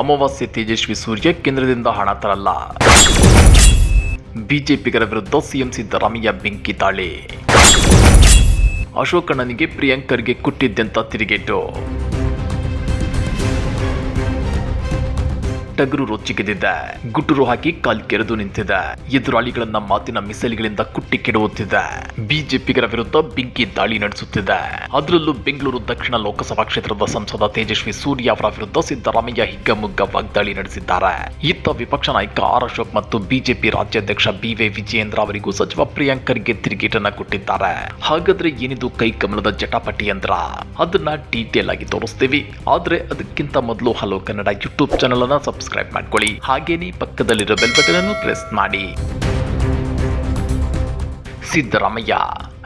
ಅಮಾವಾಸ್ಯೆ ತೇಜಸ್ವಿ ಸೂರ್ಯ ಕೇಂದ್ರದಿಂದ ಹಣ ತರಲ್ಲ. ಬಿಜೆಪಿಗರ ವಿರುದ್ಧ ಸಿಎಂ ಸಿದ್ದರಾಮಯ್ಯ ಬೆಂಕಿ ತಾಳಿ. ಅಶೋಕಣ್ಣನಿಗೆ ಪ್ರಿಯಾಂಕರ್ಗೆ ಕುಟ್ಟಿದ್ದಂತ ತಿರುಗೇಟು. ಟಗರು ರೊಚ್ಚಿಗೆದಿದ್ದ ಗುಟ್ಟುರು ಹಾಕಿ ಕಾಲ್ ಕೆರೆದು ನಿಂತಿದೆ. ಎದುರಾಳಿಗಳನ್ನ ಮಾತಿನ ಮಿಸೈಲ್ಗಳಿಂದ ಕುಟ್ಟಿ ಕೆಡುವುತ್ತಿದ್ದ ಬಿಜೆಪಿಗರ ವಿರುದ್ಧ ಬೆಂಕಿ ದಾಳಿ ನಡೆಸುತ್ತಿದೆ. ಅದರಲ್ಲೂ ಬೆಂಗಳೂರು ದಕ್ಷಿಣ ಲೋಕಸಭಾ ಕ್ಷೇತ್ರದ ಸಂಸದ ತೇಜಸ್ವಿ ಸೂರ್ಯ ಅವರ ವಿರುದ್ಧ ಸಿದ್ದರಾಮಯ್ಯ ಹಿಗ್ಗಮುಗ್ಗ ವಾಗ್ದಾಳಿ ನಡೆಸಿದ್ದಾರೆ. ಇತ್ತ ವಿಪಕ್ಷ ನಾಯಕ ಆರ್ ಅಶೋಕ್ ಮತ್ತು ಬಿಜೆಪಿ ರಾಜ್ಯಾಧ್ಯಕ್ಷ ಬಿ ವೈ ವಿಜಯೇಂದ್ರ ಅವರಿಗೂ ಸಚಿವ ಪ್ರಿಯಾಂಕರ್ಗೆ ತಿರುಗೇಟನ್ನ ಕೊಟ್ಟಿದ್ದಾರೆ. ಹಾಗಾದ್ರೆ ಏನಿದು ಕೈ ಕಮಲದ ಜಟಾಪಟಿ ಯಂತ್ರ? ಅದನ್ನ ಡೀಟೇಲ್ ಆಗಿ ತೋರಿಸ್ತೀವಿ. ಆದ್ರೆ ಅದಕ್ಕಿಂತ ಮೊದಲು ಹಲೋ ಕನ್ನಡ ಯೂಟ್ಯೂಬ್ ಚಾನಲ್ ಅನ್ನ ಸಬ್ಸ್ಕ್ರೈಬ್ ಮಾಡ್ಕೊಳ್ಳಿ. ಹಾಗೇನೇ ಪಕ್ಕದಲ್ಲಿರೋ ಬೆಲ್ ಬಟನ್ ಅನ್ನು ಪ್ರೆಸ್ ಮಾಡಿ. ಸಿದ್ದರಾಮಯ್ಯ.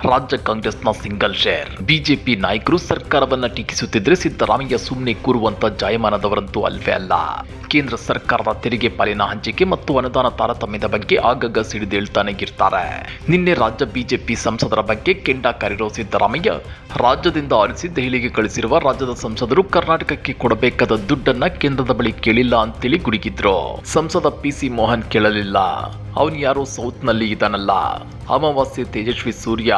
ರಾಜ್ಯ ಕಾಂಗ್ರೆಸ್ನ ಸಿಂಗಲ್ ಶೇರ್ ಬಿಜೆಪಿ ನಾಯಕರು ಸರ್ಕಾರವನ್ನ ಟೀಕಿಸುತ್ತಿದ್ದರೆ ಸಿದ್ದರಾಮಯ್ಯ ಸುಮ್ಮನೆ ಕೂರುವಂತ ಜಾಯಮಾನದವರಂತೂ ಅಲ್ವೇ ಅಲ್ಲ. ಕೇಂದ್ರ ಸರ್ಕಾರದ ತೆರಿಗೆ ಪಾಲಿನ ಹಂಚಿಕೆ ಮತ್ತು ಅನುದಾನ ತಾರತಮ್ಯದ ಬಗ್ಗೆ ಆಗಾಗ ಸಿಡಿದೇಳ್ತಾನೆ ಇರ್ತಾರೆ. ನಿನ್ನೆ ರಾಜ್ಯ ಬಿಜೆಪಿ ಸಂಸದರ ಬಗ್ಗೆ ಕೆಂಡ ಕಾರಿರೋ ಸಿದ್ದರಾಮಯ್ಯ ರಾಜ್ಯದಿಂದ ಆರಿಸಿ ದೆಹಲಿಗೆ ಕಳಿಸಿರುವ ರಾಜ್ಯದ ಸಂಸದರು ಕರ್ನಾಟಕಕ್ಕೆ ಕೊಡಬೇಕಾದ ದುಡ್ಡನ್ನ ಕೇಂದ್ರದ ಬಳಿ ಕೇಳಿಲ್ಲ ಅಂತೇಳಿ ಗುಡುಗಿದ್ರು. ಸಂಸದ ಪಿ ಸಿ ಮೋಹನ್ ಕೇಳಲಿಲ್ಲ. ಅವನು ಯಾರೋ ಸೌತ್ನಲ್ಲಿ ಇದಾನಲ್ಲ ಅಮಾವಾಸ್ಯೆ ತೇಜಸ್ವಿ ಸೂರ್ಯ.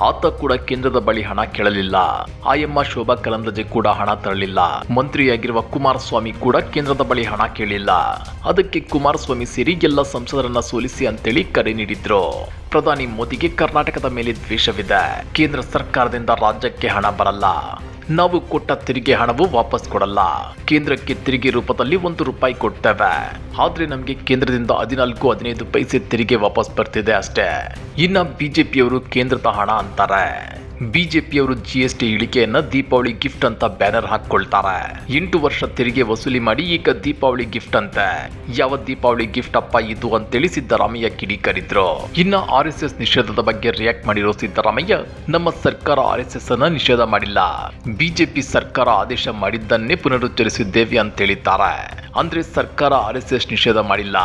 ಆತ ಕೂಡ ಕೇಂದ್ರದ ಬಳಿ ಹಣ ಕೇಳಲಿಲ್ಲ. ಆಯಮ್ಮ ಶೋಭಾ ಕಲಂದಜೆ ಕೂಡ ಹಣ ತರಲಿಲ್ಲ. ಮಂತ್ರಿಯಾಗಿರುವ ಕುಮಾರಸ್ವಾಮಿ ಕೂಡ ಕೇಂದ್ರದ ಬಳಿ ಹಣ ಕೇಳಿಲ್ಲ. ಅದಕ್ಕೆ ಕುಮಾರಸ್ವಾಮಿ ಸೇರಿ ಎಲ್ಲ ಸಂಸದರನ್ನ ಸೋಲಿಸಿ ಅಂತೇಳಿ ಕರೆ ನೀಡಿದ್ರು. ಪ್ರಧಾನಿ ಮೋದಿಗೆ ಕರ್ನಾಟಕದ ಮೇಲೆ ದ್ವೇಷವಿದೆ. ಕೇಂದ್ರ ಸರ್ಕಾರದಿಂದ ರಾಜ್ಯಕ್ಕೆ ಹಣ ಬರಲ್ಲ. ನಾವು ಕೊಟ್ಟ ತೆರಿಗೆ ಹಣವು ವಾಪಸ್ ಕೊಡಲ್ಲ. ಕೇಂದ್ರಕ್ಕೆ ತೆರಿಗೆ ರೂಪದಲ್ಲಿ ಒಂದು ರೂಪಾಯಿ ಕೊಡ್ತೇವೆ. ಆದ್ರೆ ನಮಗೆ ಕೇಂದ್ರದಿಂದ ಹದಿನಾಲ್ಕು, ಹದಿನೈದು ಪೈಸೆ ತೆರಿಗೆ ವಾಪಸ್ ಬರ್ತಿದೆ ಅಷ್ಟೇ. ಇನ್ನ ಬಿಜೆಪಿಯವರು ಕೇಂದ್ರದ ಹಣ ಅಂತಾರೆ. ಬಿಜೆಪಿಯವರು ಜಿ ಎಸ್ ಟಿ ಇಳಿಕೆಯನ್ನ ದೀಪಾವಳಿ ಗಿಫ್ಟ್ ಅಂತ ಬ್ಯಾನರ್ ಹಾಕೊಳ್ತಾರೆ ಎಂಟು ವರ್ಷ ತೆರಿಗೆ ವಸೂಲಿ ಮಾಡಿ ಈಗ ದೀಪಾವಳಿ ಗಿಫ್ಟ್ ಅಂತೆ. ಯಾವ ದೀಪಾವಳಿ ಗಿಫ್ಟ್ ಅಪ್ಪ ಇದು ಅಂತೇಳಿ ಸಿದ್ದರಾಮಯ್ಯ ಕಿಡಿಕರಿದ್ರು. ಇನ್ನ ಆರ್ ಎಸ್ ಎಸ್ ನಿಷೇಧದ ಬಗ್ಗೆ ರಿಯಾಕ್ಟ್ ಮಾಡಿರೋ ಸಿದ್ದರಾಮಯ್ಯ, ನಮ್ಮ ಸರ್ಕಾರ ಆರ್ ಎಸ್ ಎಸ್ ಅನ್ನ ನಿಷೇಧ ಮಾಡಿಲ್ಲ. ಬಿಜೆಪಿ ಸರ್ಕಾರ ಆದೇಶ ಮಾಡಿದ್ದನ್ನೇ ಪುನರುಚ್ಚರಿಸಿದ್ದೇವೆ ಅಂತ ಹೇಳಿದ್ದಾರೆ. ಅಂದ್ರೆ ಸರ್ಕಾರ ಆರ್ ಎಸ್ ಎಸ್ ನಿಷೇಧ ಮಾಡಿಲ್ಲ.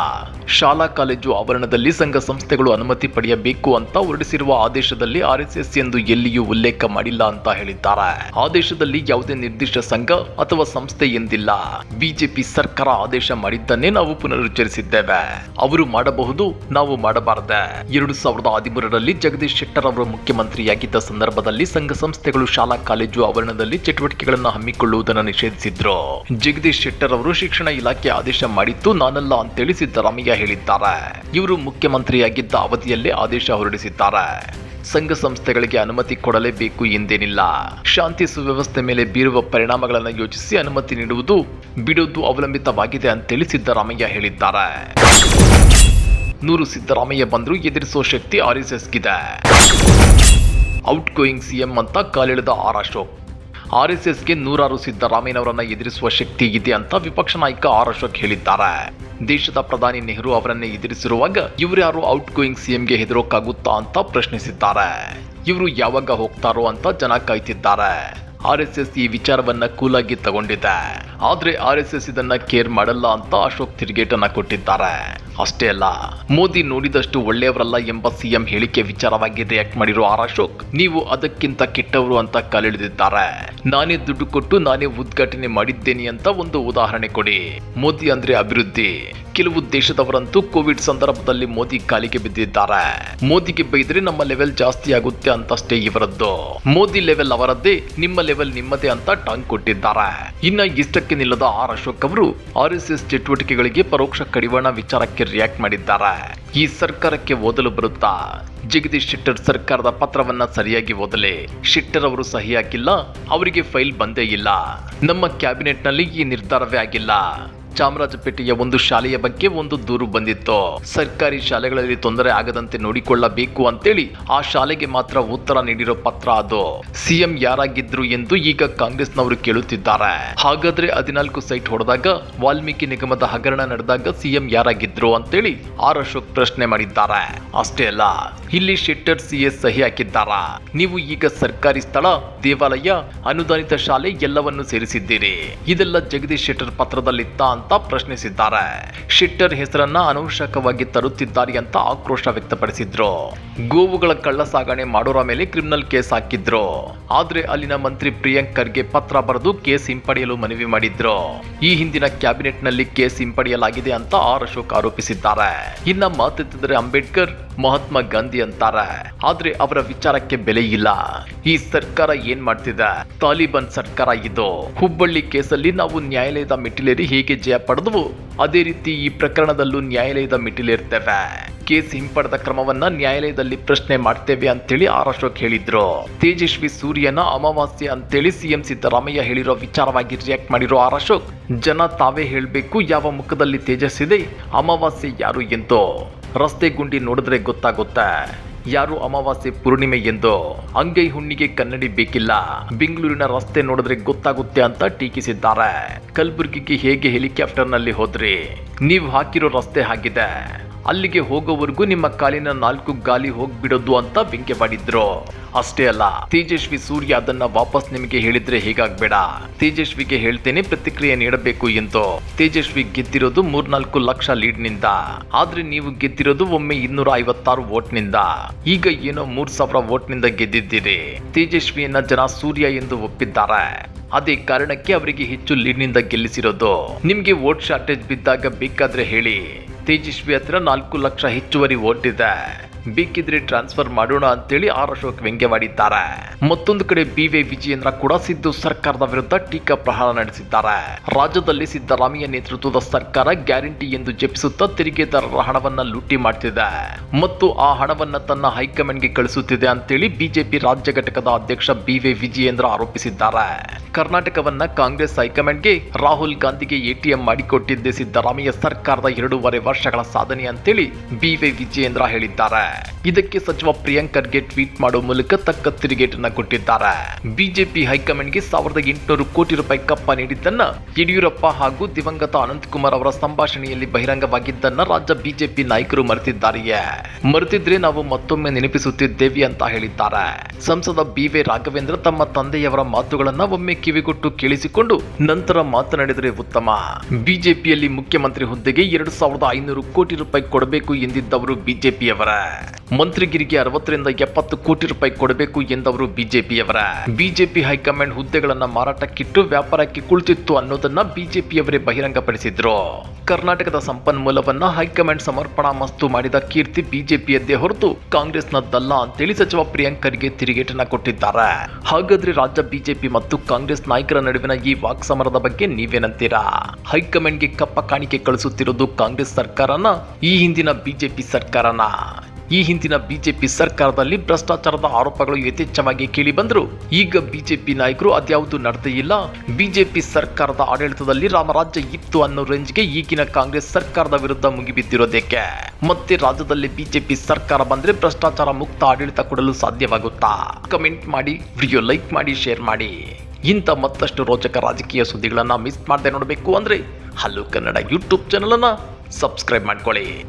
ಶಾಲಾ ಕಾಲೇಜು ಆವರಣದಲ್ಲಿ ಸಂಘ ಸಂಸ್ಥೆಗಳು ಅನುಮತಿ ಪಡೆಯಬೇಕು ಅಂತ ಹೊರಡಿಸಿರುವ ಆದೇಶದಲ್ಲಿ ಆರ್ ಎಸ್ ಎಸ್ ಎಂದು ಎಲ್ಲಿಯೂ ಉಲ್ಲೇಖ ಮಾಡಿಲ್ಲ ಅಂತ ಹೇಳಿದ್ದಾರೆ. ಆದೇಶದಲ್ಲಿ ಯಾವುದೇ ನಿರ್ದಿಷ್ಟ ಸಂಘ ಅಥವಾ ಸಂಸ್ಥೆ ಎಂದಿಲ್ಲ. ಬಿಜೆಪಿ ಸರ್ಕಾರ ಆದೇಶ ಮಾಡಿದ್ದನ್ನೇ ನಾವು ಪುನರುಚ್ಚರಿಸಿದ್ದೇವೆ. ಅವರು ಮಾಡಬಹುದು, ನಾವು ಮಾಡಬಾರದೆ. ಎರಡು ಸಾವಿರದ ಹದಿಮೂರರಲ್ಲಿ ಜಗದೀಶ್ ಶೆಟ್ಟರ್ ಅವರು ಮುಖ್ಯಮಂತ್ರಿಯಾಗಿದ್ದ ಸಂದರ್ಭದಲ್ಲಿ ಸಂಘ ಸಂಸ್ಥೆಗಳು ಶಾಲಾ, ಕಾಲೇಜು ಆವರಣದಲ್ಲಿ ಚಟುವಟಿಕೆಗಳನ್ನು ಹಮ್ಮಿಕೊಳ್ಳುವುದನ್ನು ನಿಷೇಧಿಸಿದ್ರು. ಜಗದೀಶ್ ಶೆಟ್ಟರ್ ಅವರು ಶಿಕ್ಷಣ ಇಲಾಖೆ ಆದೇಶ ಮಾಡಿತ್ತು ನಾನಲ್ಲ ಅಂತೇಳಿ ಸಿದ್ದರಾಮಯ್ಯ ಹೇಳಿದ್ದಾರೆ. ಇವರು ಮುಖ್ಯಮಂತ್ರಿಯಾಗಿದ್ದ ಅವಧಿಯಲ್ಲೇ ಆದೇಶ ಹೊರಡಿಸಿದ್ದಾರೆ. ಸಂಘ ಸಂಸ್ಥೆಗಳಿಗೆ ಅನುಮತಿ ಕೊಡಲೇಬೇಕು ಎಂದೇನಿಲ್ಲ. ಶಾಂತಿ ಸುವ್ಯವಸ್ಥೆ ಮೇಲೆ ಬೀರುವ ಪರಿಣಾಮಗಳನ್ನು ಯೋಚಿಸಿ ಅನುಮತಿ ನೀಡುವುದು ಬಿಡುವುದು ಅವಲಂಬಿತವಾಗಿದೆ ಅಂತೇಳಿ ಸಿದ್ದರಾಮಯ್ಯ ಹೇಳಿದ್ದಾರೆ. ನೂರು ಸಿದ್ದರಾಮಯ್ಯ ಬಂದರೂ ಎದುರಿಸೋ ಶಕ್ತಿ ಆರ್ಎಸ್ಎಸ್ಗಿದೆ ಎಸ್ ಎಸ್ಗಿದೆ. ಔಟ್ ಗೋಯಿಂಗ್ ಸಿಎಂ ಅಂತ ಕಾಲಿಳಿದ ಆರ್ ಅಶೋಕ್. ಆರ್ ಎಸ್ ಎಸ್ಗೆ ನೂರಾರು ಸಿದ್ದರಾಮಯ್ಯನವರನ್ನ ಎದುರಿಸುವ ಶಕ್ತಿ ಇದೆ ಅಂತ ವಿಪಕ್ಷ ನಾಯಕ ಆರ್. ಅಶೋಕ್ ಹೇಳಿದ್ದಾರೆ. ದೇಶದ ಪ್ರಧಾನಿ ನೆಹರು ಅವರನ್ನೇ ಎದುರಿಸಿರುವಾಗ ಯಾರು ಔಟ್ ಗೋಯಿಂಗ್ ಸಿಎಂಗೆ ಹೆದರೋಕ್ಕಾಗುತ್ತಾ ಅಂತ ಪ್ರಶ್ನಿಸಿದ್ದಾರೆ. ಇವರು ಯಾವಾಗ ಹೋಗ್ತಾರೋ ಅಂತ ಜನ ಕಾಯ್ತಿದ್ದಾರೆ. ಆರ್ ಎಸ್ ಎಸ್ ಈ ವಿಚಾರವನ್ನ ಕೂಲಾಗಿ ತಗೊಂಡಿದೆ. ಆದ್ರೆ ಆರ್ ಎಸ್ ಎಸ್ ಇದನ್ನ ಕೇರ್ ಮಾಡಲ್ಲ ಅಂತ ಅಶೋಕ್ ತಿರುಗೇಟನ್ನ ಕೊಟ್ಟಿದ್ದಾರೆ. ಅಷ್ಟೇ ಅಲ್ಲ, ಮೋದಿ ನೋಡಿದಷ್ಟು ಒಳ್ಳೆಯವರಲ್ಲ ಎಂಬ ಸಿಎಂ ಹೇಳಿಕೆ ವಿಚಾರವಾಗಿ ರಿಯಾಕ್ಟ್ ಮಾಡಿರೋ ಆರ್ ಅಶೋಕ್? ನೀವು ಅದಕ್ಕಿಂತ ಕೆಟ್ಟವರು ಅಂತ ಕಾಲಿಳಿದಿದ್ದಾರೆ. ನಾನೇ ದುಡ್ಡು ಕೊಟ್ಟು ನಾನೇ ಉದ್ಘಾಟನೆ ಮಾಡಿದ್ದೇನೆ ಅಂತ ಒಂದು ಉದಾಹರಣೆ ಕೊಡಿ. ಮೋದಿ ಅಂದ್ರೆ ಅಭಿವೃದ್ಧಿ. ಕೆಲವು ದೇಶದವರಂತೂ ಕೋವಿಡ್ ಸಂದರ್ಭದಲ್ಲಿ ಮೋದಿ ಕಾಲಿಗೆ ಬಿದ್ದಿದ್ದಾರೆ. ಮೋದಿಗೆ ಬೈದ್ರೆ ನಮ್ಮ ಲೆವೆಲ್ ಜಾಸ್ತಿ ಆಗುತ್ತೆ ಅಂತಷ್ಟೇ ಇವರದ್ದು. ಮೋದಿ ಲೆವೆಲ್ ಅವರದ್ದೇ, ನಿಮ್ಮ ಲೆವೆಲ್ ನಿಮ್ಮದೇ ಅಂತ ಟಾಂಗ್ ಕೊಟ್ಟಿದ್ದಾರೆ. ಇನ್ನ ಇಷ್ಟಕ್ಕೆ ನಿಲ್ಲದ ಆರ್ ಅಶೋಕ್ ಅವರು ಆರ್ ಎಸ್ ಎಸ್ ಚಟುವಟಿಕೆಗಳಿಗೆ ಪರೋಕ್ಷ ಕಡಿವಾಣ ವಿಚಾರಕ್ಕೆ ರಿಯಾಕ್ಟ್ ಮಾಡಿದ್ದಾರೆ. ಈ ಸರ್ಕಾರಕ್ಕೆ ಓದಲು ಬರುತ್ತಾ? ಜಗದೀಶ್ ಶೆಟ್ಟರ್ ಸರ್ಕಾರದ ಪತ್ರವನ್ನ ಸರಿಯಾಗಿ ಓದಲೆ? ಶೆಟ್ಟರ್ ಅವರು ಸಹಿ ಹಾಕಿಲ್ಲ ಅವರಿಗೆ ಫೈಲ್ ಬಂದೇ ಇಲ್ಲ. ನಮ್ಮ ಕ್ಯಾಬಿನೆಟ್ನಲ್ಲಿ ಈ ನಿರ್ಧಾರವೇ ಆಗಿಲ್ಲ. ಚಾಮರಾಜಪೇಟೆಯ ಒಂದು ಶಾಲೆಯ ಬಗ್ಗೆ ಒಂದು ದೂರು ಬಂದಿತ್ತು. ಸರ್ಕಾರಿ ಶಾಲೆಗಳಲ್ಲಿ ತೊಂದರೆ ಆಗದಂತೆ ನೋಡಿಕೊಳ್ಳಬೇಕು ಅಂತೇಳಿ ಆ ಶಾಲೆಗೆ ಮಾತ್ರ ಉತ್ತರ ನೀಡಿರೋ ಪತ್ರ ಅದು. ಸಿಎಂ ಯಾರಾಗಿದ್ರು ಎಂದು ಈಗ ಕಾಂಗ್ರೆಸ್ನವರು ಕೇಳುತ್ತಿದ್ದಾರೆ. ಹಾಗಾದ್ರೆ ಹದಿನಾಲ್ಕು ಸೈಟ್ ಹೊಡೆದಾಗ, ವಾಲ್ಮೀಕಿ ನಿಗಮದ ಹಗರಣ ನಡೆದಾಗ ಸಿಎಂ ಯಾರಾಗಿದ್ರು ಅಂತೇಳಿ ಆರ್ ಅಶೋಕ್ ಪ್ರಶ್ನೆ ಮಾಡಿದ್ದಾರೆ. ಅಷ್ಟೇ ಅಲ್ಲ, ಇಲ್ಲಿ ಶೆಟ್ಟರ್ ಸಿಎಸ್ ಸಹಿ ಹಾಕಿದ್ದಾರಾ? ನೀವು ಈಗ ಸರ್ಕಾರಿ ಸ್ಥಳ, ದೇವಾಲಯ, ಅನುದಾನಿತ ಶಾಲೆ ಎಲ್ಲವನ್ನು ಸೇರಿಸಿದ್ದೀರಿ. ಇದೆಲ್ಲ ಜಗದೀಶ್ ಶೆಟ್ಟರ್ ಪತ್ರದಲ್ಲಿತ್ತ ಅಂತ ಅಂತ ಪ್ರಶ್ನಿಸಿದ್ದಾರೆ. ಶಿಟ್ಟರ್ ಹೆಸರನ್ನ ಅನವಶ್ಯಕವಾಗಿ ತರುತ್ತಿದ್ದಾರೆ ಅಂತ ಆಕ್ರೋಶ ವ್ಯಕ್ತಪಡಿಸಿದ್ರು. ಗೋವುಗಳ ಕಳ್ಳ ಸಾಗಣೆ ಮಾಡೋರ ಮೇಲೆ ಕ್ರಿಮಿನಲ್ ಕೇಸ್ ಹಾಕಿದ್ರು. ಆದ್ರೆ ಅಲ್ಲಿನ ಮಂತ್ರಿ ಪ್ರಿಯಾಂಕ್ ಖರ್ಗೆ ಪತ್ರ ಬರೆದು ಕೇಸ್ ಹಿಂಪಡೆಯಲು ಮನವಿ ಮಾಡಿದ್ರು. ಈ ಹಿಂದಿನ ಕ್ಯಾಬಿನೆಟ್ನಲ್ಲಿ ಕೇಸ್ ಹಿಂಪಡೆಯಲಾಗಿದೆ ಅಂತ ಆರ್ ಅಶೋಕ್ ಆರೋಪಿಸಿದ್ದಾರೆ. ಇನ್ನ ಮಾತೆತ್ತಿದ್ರೆ ಅಂಬೇಡ್ಕರ್, ಮಹಾತ್ಮ ಗಾಂಧಿ ಅಂತಾರೆ. ಆದ್ರೆ ಅವರ ವಿಚಾರಕ್ಕೆ ಬೆಲೆ ಇಲ್ಲ. ಈ ಸರ್ಕಾರ ಏನ್ ಮಾಡ್ತಿದೆ? ತಾಲಿಬಾನ್ ಸರ್ಕಾರ ಇದು. ಹುಬ್ಬಳ್ಳಿ ಕೇಸಲ್ಲಿ ನಾವು ನ್ಯಾಯಾಲಯದ ಮೆಟ್ಟಿಲೇರಿ ಹೇಗೆ ಜಯ ಪಡೆದವು. ಅದೇ ರೀತಿ ಈ ಪ್ರಕರಣದಲ್ಲೂ ನ್ಯಾಯಾಲಯದ ಮಿಟಿಲಿರ್ತೇವೆ ಕೇಸ್ ಹಿಂಪಡೆದ ಕ್ರಮವನ್ನ ನ್ಯಾಯಾಲಯದಲ್ಲಿ ಪ್ರಶ್ನೆ ಮಾಡ್ತೇವೆ ಅಂತೇಳಿ ಆರ್ ಅಶೋಕ್ ಹೇಳಿದ್ರು. ತೇಜಸ್ವಿ ಸೂರ್ಯನ ಅಮಾವಾಸ್ಯೆ ಅಂತೇಳಿ ಸಿಎಂ ಸಿದ್ದರಾಮಯ್ಯ ಹೇಳಿರೋ ವಿಚಾರವಾಗಿ ರಿಯಾಕ್ಟ್ ಮಾಡಿರೋ ಆರ್ ಅಶೋಕ್, ಜನ ತಾವೇ ಹೇಳಬೇಕು ಯಾವ ಮುಖದಲ್ಲಿ ತೇಜಸ್ಸಿದೆ, ಅಮಾವಾಸ್ಯೆ ಯಾರು ಎಂದು. ರಸ್ತೆ ಗುಂಡಿ ನೋಡಿದ್ರೆ ಗೊತ್ತಾಗುತ್ತೆ. ಯಾರು ಅಮಾವಾಸ್ಯೆ ಪೂರ್ಣಿಮೆ ಎಂದು? ಅಂಗೈ ಹುಣ್ಣಿಗೆ ಕನ್ನಡಿ ಬೇಕಿಲ್ಲ. ಬೆಂಗಳೂರಿನ ರಸ್ತೆ ನೋಡಿದ್ರೆ ಗೊತ್ತಾಗುತ್ತೆ ಅಂತ ಟೀಕಿಸಿದ್ದಾರೆ. ಕಲಬುರಗಿಗೆ ಹೇಗೆ ಹೆಲಿಕಾಪ್ಟರ್ನಲ್ಲಿ ಹೋದ್ರಿ? ನೀವು ಹಾಕಿರೋ ರಸ್ತೆ ಆಗಿದೆ ಅಲ್ಲಿಗೆ ಹೋಗೋವರೆಗೂ ನಿಮ್ಮ ಕಾಲಿನ ನಾಲ್ಕು ಗಾಲಿ ಹೋಗ್ಬಿಡೋದು ಅಂತ ವ್ಯಂಗ್ಯವಾಡಿದ್ರು ಅಷ್ಟೇ ಅಲ್ಲ, ತೇಜಸ್ವಿ ಸೂರ್ಯ ಅದನ್ನ ವಾಪಸ್ ನಿಮಗೆ ಹೇಳಿದ್ರೆ ಹೇಗಾಗ್ಬೇಡ? ತೇಜಸ್ವಿಗೆ ಹೇಳ್ತೇನೆ ಪ್ರತಿಕ್ರಿಯೆ ನೀಡಬೇಕು ಎಂದು. ತೇಜಸ್ವಿ ಗೆದ್ದಿರೋದು ಮೂರ್ನಾಲ್ಕು ಲಕ್ಷ ಲೀಡ್ನಿಂದ ಆದ್ರೆ ನೀವು ಗೆದ್ದಿರೋದು ಒಮ್ಮೆ ಇನ್ನೂರ ಐವತ್ತಾರು ವೋಟ್ನಿಂದ ಈಗ ಏನೋ ಮೂರ್ ಸಾವಿರ ವೋಟ್ನಿಂದ ಗೆದ್ದಿದ್ದೀರಿ. ತೇಜಸ್ವಿಯನ್ನ ಜನ ಸೂರ್ಯ ಎಂದು ಒಪ್ಪಿದ್ದಾರೆ. ಅದೇ ಕಾರಣಕ್ಕೆ ಅವರಿಗೆ ಹೆಚ್ಚು ಲೀಡ್ನಿಂದ ಗೆಲ್ಲಿಸಿರೋದು. ನಿಮ್ಗೆ ವೋಟ್ ಶಾರ್ಟೇಜ್ ಬಿದ್ದಾಗ ಬೇಕಾದ್ರೆ ಹೇಳಿ. ತೇಜಸ್ವಿ ಹತ್ರ ನಾಲ್ಕು ಲಕ್ಷ ಹೆಚ್ಚುವರಿ ಓಟ್ ಇದೆ. ಬೇಕಿದ್ರೆ ಟ್ರಾನ್ಸ್ಫರ್ ಮಾಡೋಣ ಅಂತೇಳಿ ಆರ್ ಅಶೋಕ್ ವ್ಯಂಗ್ಯವಾಡಿದ್ದಾರೆ ಮತ್ತೊಂದು ಕಡೆ ಬಿ ವೈ ವಿಜಯೇಂದ್ರ ಕೂಡ ಸಿದ್ದು ಸರ್ಕಾರದ ವಿರುದ್ಧ ಟೀಕಾ ಪ್ರಹಾರ ನಡೆಸಿದ್ದಾರೆ. ರಾಜ್ಯದಲ್ಲಿ ಸಿದ್ದರಾಮಯ್ಯ ನೇತೃತ್ವದ ಸರ್ಕಾರ ಗ್ಯಾರಂಟಿ ಎಂದು ಜಪಿಸುತ್ತಾ ತೆರಿಗೆದಾರರ ಹಣವನ್ನ ಲೂಟಿ ಮಾಡ್ತಿದೆ. ಮತ್ತು ಆ ಹಣವನ್ನ ತನ್ನ ಹೈಕಮಾಂಡ್ಗೆ ಕಳಿಸುತ್ತಿದೆ ಅಂತೇಳಿ ಬಿಜೆಪಿ ರಾಜ್ಯ ಘಟಕದ ಅಧ್ಯಕ್ಷ ಬಿ ವೈ ವಿಜಯೇಂದ್ರ ಆರೋಪಿಸಿದ್ದಾರೆ. ಕರ್ನಾಟಕವನ್ನ ಕಾಂಗ್ರೆಸ್ ಹೈಕಮಾಂಡ್ಗೆ ರಾಹುಲ್ ಗಾಂಧಿಗೆ ಎಟಿಎಂ ಮಾಡಿಕೊಟ್ಟಿದ್ದೆ ಸಿದ್ದರಾಮಯ್ಯ ಸರ್ಕಾರದ ಎರಡೂವರೆ ವರ್ಷಗಳ ಸಾಧನೆ ಅಂತೇಳಿ ಬಿ ವೈ ವಿಜಯೇಂದ್ರ ಹೇಳಿದ್ದಾರೆ. ಇದಕ್ಕೆ ಸಚಿವ ಪ್ರಿಯಾಂಕ್ ಖರ್ಗೆ ಟ್ವೀಟ್ ಮಾಡುವ ಮೂಲಕ ತಕ್ಕ ತಿರುಗೇಟನ್ನ ಕೊಟ್ಟಿದ್ದಾರೆ. ಬಿಜೆಪಿ ಹೈಕಮಾಂಡ್ಗೆ ಸಾವಿರದ ಎಂಟುನೂರು ಕೋಟಿ ರೂಪಾಯಿ ಕಪ್ಪ ನೀಡಿದ್ದನ್ನ ಯಡಿಯೂರಪ್ಪ ಹಾಗೂ ದಿವಂಗತ ಅನಂತಕುಮಾರ್ ಅವರ ಸಂಭಾಷಣೆಯಲ್ಲಿ ಬಹಿರಂಗವಾಗಿದ್ದನ್ನ ರಾಜ್ಯ ಬಿಜೆಪಿ ನಾಯಕರು ಮರೆತಿದ್ದಾರೆಯೇ? ಮರೆತಿದ್ರೆ ನಾವು ಮತ್ತೊಮ್ಮೆ ನೆನಪಿಸುತ್ತಿದ್ದೇವೆ ಅಂತ ಹೇಳಿದ್ದಾರೆ. ಸಂಸದ ಬಿ ವೈ ರಾಘವೇಂದ್ರ ತಮ್ಮ ತಂದೆಯವರ ಮಾತುಗಳನ್ನ ಒಮ್ಮೆ ಕಿವಿಗೊಟ್ಟು ಕೇಳಿಸಿಕೊಂಡು ನಂತರ ಮಾತನಾಡಿದರೆ ಉತ್ತಮ. ಬಿಜೆಪಿಯಲ್ಲಿ ಮುಖ್ಯಮಂತ್ರಿ ಹುದ್ದೆಗೆ ಎರಡು ಸಾವಿರದ ಐನೂರು ಕೋಟಿ ರೂಪಾಯಿ ಕೊಡಬೇಕು ಎಂದಿದ್ದವರು ಬಿಜೆಪಿಯವರ. ಮಂತ್ರಿಗಿರಿಗೆ ಅರವತ್ತರಿಂದ ಎಪ್ಪತ್ತು ಕೋಟಿ ರೂಪಾಯಿ ಕೊಡಬೇಕು ಎಂದವರು ಬಿಜೆಪಿಯವರ. ಬಿಜೆಪಿ ಹೈಕಮಾಂಡ್ ಹುದ್ದೆಗಳನ್ನ ಮಾರಾಟಕ್ಕಿಟ್ಟು ವ್ಯಾಪಾರಕ್ಕೆ ಕುಳಿತಿತ್ತು ಅನ್ನೋದನ್ನ ಬಿಜೆಪಿಯವರೇ ಬಹಿರಂಗಪಡಿಸಿದ್ರು. ಕರ್ನಾಟಕದ ಸಂಪನ್ಮೂಲವನ್ನ ಹೈಕಮಾಂಡ್ ಸಮರ್ಪಣಾ ಮಸ್ತು ಮಾಡಿದ ಕೀರ್ತಿ ಬಿಜೆಪಿಯದ್ದೇ ಹೊರತು ಕಾಂಗ್ರೆಸ್ನದ್ದಲ್ಲ ಅಂತೇಳಿ ಸಚಿವ ಪ್ರಿಯಾಂಕರ್ಗೆ ತಿರುಗೇಟನ ಕೊಟ್ಟಿದ್ದಾರೆ. ಹಾಗಾದ್ರೆ ರಾಜ್ಯ ಬಿಜೆಪಿ ಮತ್ತು ಕಾಂಗ್ರೆಸ್ ನಾಯಕರ ನಡುವಿನ ಈ ವಾಕ್ಸಮರದ ಬಗ್ಗೆ ನೀವೇನಂತೀರಾ? ಹೈಕಮಾಂಡ್ಗೆ ಕಪ್ಪ ಕಾಣಿಕೆ ಕಳಿಸುತ್ತಿರೋದು ಕಾಂಗ್ರೆಸ್ ಸರ್ಕಾರನ? ಈ ಹಿಂದಿನ ಬಿಜೆಪಿ ಸರ್ಕಾರನ? ಈ ಹಿಂದಿನ ಬಿಜೆಪಿ ಸರ್ಕಾರದಲ್ಲಿ ಭ್ರಷ್ಟಾಚಾರದ ಆರೋಪಗಳು ಯಥೇಚ್ಛವಾಗಿ ಕೇಳಿಬಂದರು ಈಗ ಬಿಜೆಪಿ ನಾಯಕರು ಅದ್ಯಾವುದೂ ಇಲ್ಲ. ಬಿಜೆಪಿ ಸರ್ಕಾರದ ಆಡಳಿತದಲ್ಲಿ ರಾಮರಾಜ್ಯ ಇತ್ತು ಅನ್ನೋ ರೇಂಜ್ಗೆ ಈಗಿನ ಕಾಂಗ್ರೆಸ್ ಸರ್ಕಾರದ ವಿರುದ್ಧ ಮುಗಿಬಿದ್ದಿರೋದಕ್ಕೆ. ಮತ್ತೆ ರಾಜ್ಯದಲ್ಲಿ ಬಿಜೆಪಿ ಸರ್ಕಾರ ಬಂದ್ರೆ ಭ್ರಷ್ಟಾಚಾರ ಮುಕ್ತ ಆಡಳಿತ ಕೊಡಲು ಸಾಧ್ಯವಾಗುತ್ತಾ? ಕಮೆಂಟ್ ಮಾಡಿ, ವಿಡಿಯೋ ಲೈಕ್ ಮಾಡಿ, ಶೇರ್ ಮಾಡಿ. ಇಂಥ ಮತ್ತಷ್ಟು ರೋಚಕ ರಾಜಕೀಯ ಸುದ್ದಿಗಳನ್ನು ಮಿಸ್ ಮಾಡದೆ ನೋಡಬೇಕು ಅಂದ್ರೆ ಹಲೋ ಕನ್ನಡ ಯೂಟ್ಯೂಬ್ ಚಾನಲನ್ನು ಸಬ್ಸ್ಕ್ರೈಬ್ ಮಾಡ್ಕೊಳ್ಳಿ.